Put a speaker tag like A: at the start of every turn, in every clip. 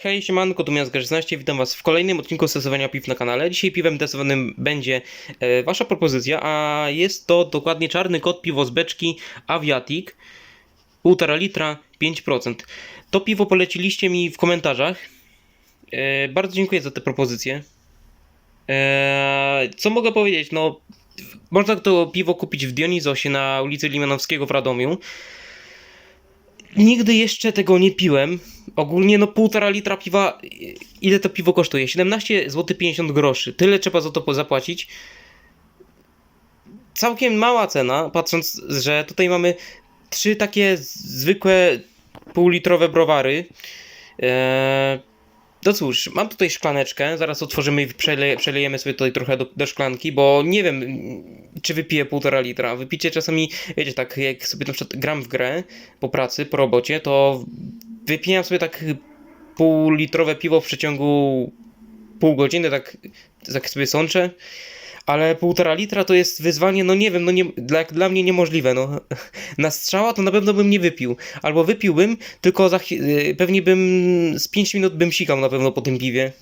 A: Hej, siemanko, tu Miast 16 witam was w kolejnym odcinku stosowania piw na kanale. Dzisiaj piwem testowanym będzie e, wasza propozycja, a jest to dokładnie czarny kot piwo z beczki Aviatic, 1,5 litra, 5%. To piwo poleciliście mi w komentarzach. E, bardzo dziękuję za te propozycje. E, co mogę powiedzieć? No, można to piwo kupić w Dionizosie na ulicy Limanowskiego w Radomiu. Nigdy jeszcze tego nie piłem. Ogólnie no półtora litra piwa. Ile to piwo kosztuje? 17 zł 50 groszy. Tyle trzeba za to zapłacić. Całkiem mała cena, patrząc, że tutaj mamy trzy takie zwykłe półlitrowe browary. Eee, no cóż, mam tutaj szklaneczkę, zaraz otworzymy i przele, przelejemy sobie tutaj trochę do, do szklanki, bo nie wiem, czy wypiję półtora litra. Wypicie czasami, wiecie, tak jak sobie na przykład gram w grę po pracy, po robocie, to wypijam sobie tak półlitrowe piwo w przeciągu pół godziny, tak, tak sobie sączę. Ale półtora litra to jest wyzwanie, no nie wiem, no nie, dla, dla mnie niemożliwe. No. Na strzała to na pewno bym nie wypił. Albo wypiłbym, tylko za, y, pewnie bym z 5 minut bym sikał na pewno po tym piwie.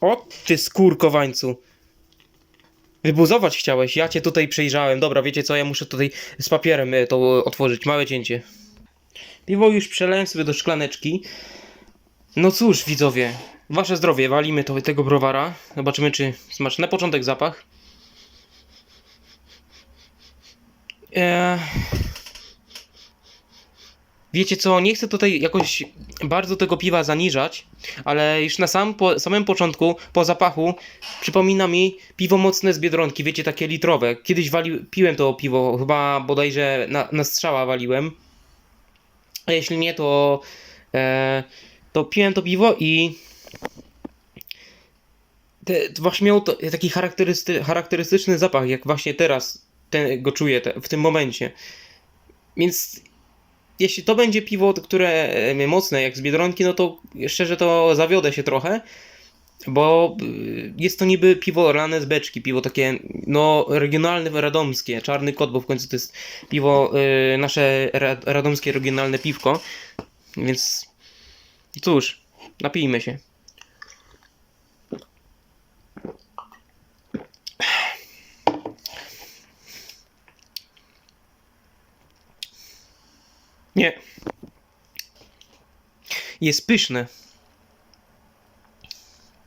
A: O, ty skórkowańcu. Wybuzować chciałeś, ja cię tutaj przejrzałem. Dobra, wiecie co, ja muszę tutaj z papierem y, to otworzyć, małe cięcie. Piwo już przelałem sobie do szklaneczki. No cóż, widzowie, wasze zdrowie, walimy to, tego browara. Zobaczymy, czy smaczny. Na początek zapach. Eee... Wiecie co, nie chcę tutaj jakoś bardzo tego piwa zaniżać, ale już na sam, po, samym początku, po zapachu, przypomina mi piwo mocne z Biedronki, wiecie, takie litrowe. Kiedyś wali, piłem to piwo, chyba bodajże na, na strzała waliłem. A jeśli nie, to, e, to piłem to piwo i te, to właśnie miało to, taki charakterysty, charakterystyczny zapach, jak właśnie teraz ten, go czuję te, w tym momencie. Więc jeśli to będzie piwo, które mocne jak z Biedronki, no to szczerze to zawiodę się trochę, bo y, jest to niby piwo rane z beczki, piwo takie no regionalne, radomskie, czarny kot, bo w końcu to jest piwo, y, nasze ra, radomskie regionalne piwko, więc cóż, napijmy się. Nie. Jest pyszne.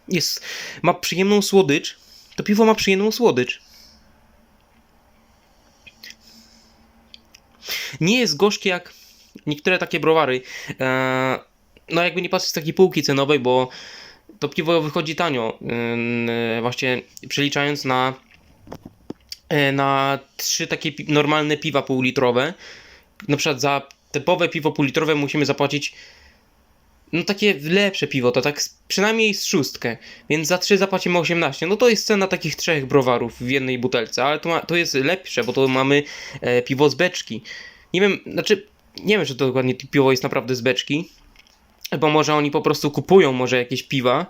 A: Jest, ma przyjemną słodycz. To piwo ma przyjemną słodycz. Nie jest gorzkie jak niektóre takie browary. Eee, no jakby nie patrzeć z takiej półki cenowej, bo to piwo wychodzi tanio. Właśnie przeliczając na e, na trzy takie normalne piwa półlitrowe. Na przykład za typowe piwo półlitrowe musimy zapłacić no takie lepsze piwo, to tak przynajmniej z szóstkę, więc za trzy zapłacimy 18. No to jest cena takich trzech browarów w jednej butelce, ale to, ma, to jest lepsze, bo to mamy e, piwo z beczki. Nie wiem, znaczy, nie wiem, czy to dokładnie piwo jest naprawdę z beczki, bo może oni po prostu kupują może jakieś piwa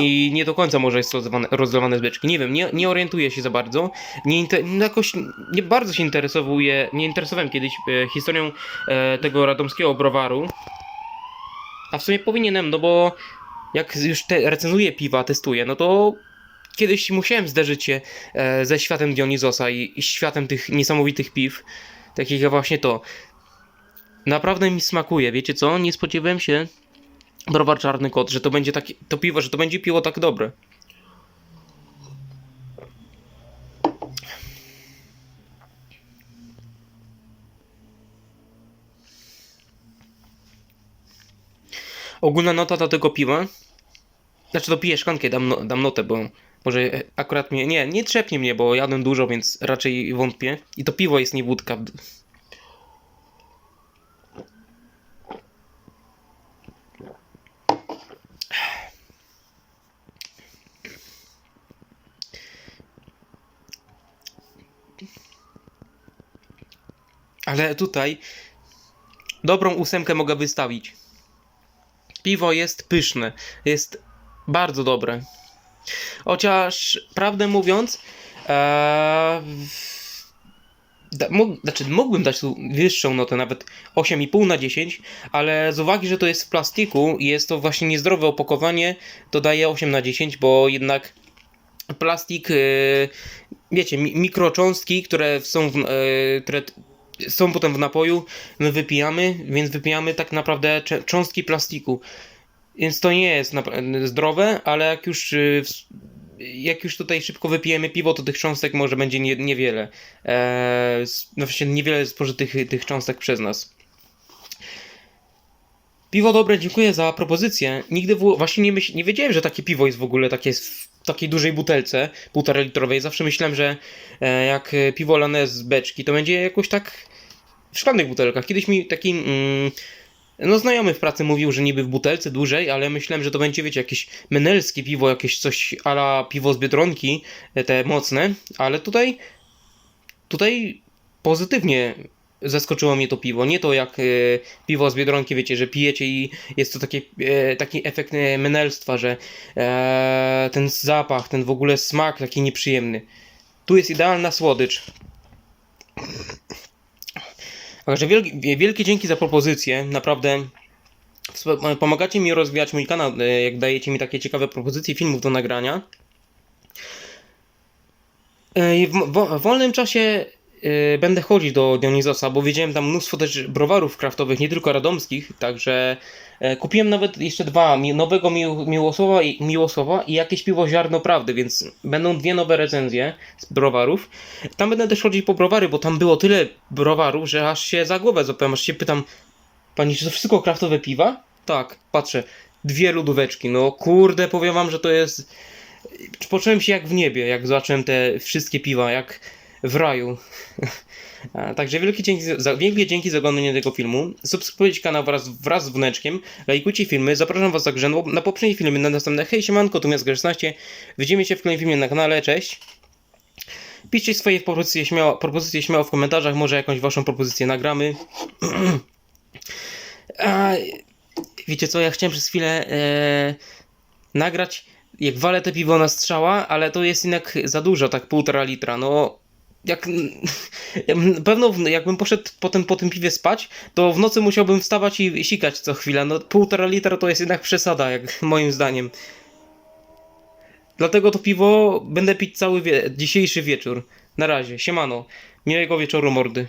A: i nie do końca może jest rozlewane, rozlewane z beczki. Nie wiem, nie, nie orientuję się za bardzo. Nie, inter, no jakoś nie bardzo się interesowuję, nie interesowałem kiedyś e, historią e, tego radomskiego browaru. A w sumie powinienem, no bo jak już te, recenzuję piwa, testuję, no to kiedyś musiałem zderzyć się e, ze światem Dionizosa i, i światem tych niesamowitych piw. Takich jak właśnie to. Naprawdę mi smakuje, wiecie co? Nie spodziewałem się, browar czarny kot, że to będzie takie, to piwo, że to będzie piwo tak dobre. Ogólna nota do tego piwa, znaczy to piję szklankę, dam, no, dam notę, bo może akurat mnie, nie, nie trzepnie mnie, bo jadłem dużo, więc raczej wątpię. I to piwo jest nie wódka. Ale tutaj dobrą ósemkę mogę wystawić. Piwo jest pyszne, jest bardzo dobre. Chociaż, prawdę mówiąc, e, da, mógł, znaczy mógłbym dać tu wyższą notę, nawet 8,5 na 10, ale z uwagi, że to jest w plastiku i jest to właśnie niezdrowe opakowanie, to daję 8 na 10, bo jednak plastik, yy, wiecie, mi, mikrocząstki, które są, w, yy, które są potem w napoju, my wypijamy, więc wypijamy tak naprawdę cząstki plastiku. Więc to nie jest zdrowe, ale jak już, w- jak już tutaj szybko wypijemy piwo, to tych cząstek może będzie nie, niewiele. Eee, no właśnie niewiele spożytych tych cząstek przez nas. Piwo dobre, dziękuję za propozycję. Nigdy w, właśnie nie, myśl, nie wiedziałem, że takie piwo jest w ogóle takie takiej dużej butelce, półtora litrowej. Zawsze myślałem, że e, jak e, piwo lane z beczki, to będzie jakoś tak w szklanych butelkach. Kiedyś mi taki mm, no znajomy w pracy mówił, że niby w butelce dłużej, ale myślałem, że to będzie, wiecie, jakieś menelskie piwo, jakieś coś ala piwo z Biedronki, e, te mocne, ale tutaj tutaj pozytywnie zaskoczyło mnie to piwo. Nie to jak e, piwo z Biedronki, wiecie, że pijecie i jest to takie, e, taki efekt e, menelstwa, że e, ten zapach, ten w ogóle smak taki nieprzyjemny. Tu jest idealna słodycz. Także wielkie, wielkie dzięki za propozycję. Naprawdę wsp- pomagacie mi rozwijać mój kanał, e, jak dajecie mi takie ciekawe propozycje filmów do nagrania. E, w wolnym czasie e, będę chodzić do Dionizosa, bo widziałem tam mnóstwo też browarów kraftowych, nie tylko radomskich, także e, kupiłem nawet jeszcze dwa, mi- nowego Mił- Miłosława i, i jakieś piwo ziarno prawdy, więc będą dwie nowe recenzje z browarów. Tam będę też chodzić po browary, bo tam było tyle browarów, że aż się za głowę złapałem, aż się pytam, pani, czy to wszystko kraftowe piwa? Tak, patrzę, dwie lodóweczki, no kurde, powiem wam, że to jest... Poczułem się jak w niebie, jak zobaczyłem te wszystkie piwa, jak w raju. Także wielkie dzięki, za, wielkie dzięki za oglądanie tego filmu. Subskrybujcie kanał wraz, wraz z włączkiem, lajkujcie filmy, zapraszam was grę na poprzednie filmy, na następne hej siemanko, tu Miast 16 Widzimy się w kolejnym filmie na kanale, cześć. Piszcie swoje propozycje śmiało, propozycje śmiało w komentarzach, może jakąś waszą propozycję nagramy. A, wiecie co, ja chciałem przez chwilę e, nagrać, jak walę te piwo na strzała, ale to jest jednak za dużo, tak półtora litra, no... Jak, pewno jakbym poszedł potem po tym piwie spać, to w nocy musiałbym wstawać i sikać co chwilę. No półtora litra to jest jednak przesada, jak moim zdaniem. Dlatego to piwo będę pić cały wie- dzisiejszy wieczór. Na razie, siemano. Miłego wieczoru mordy.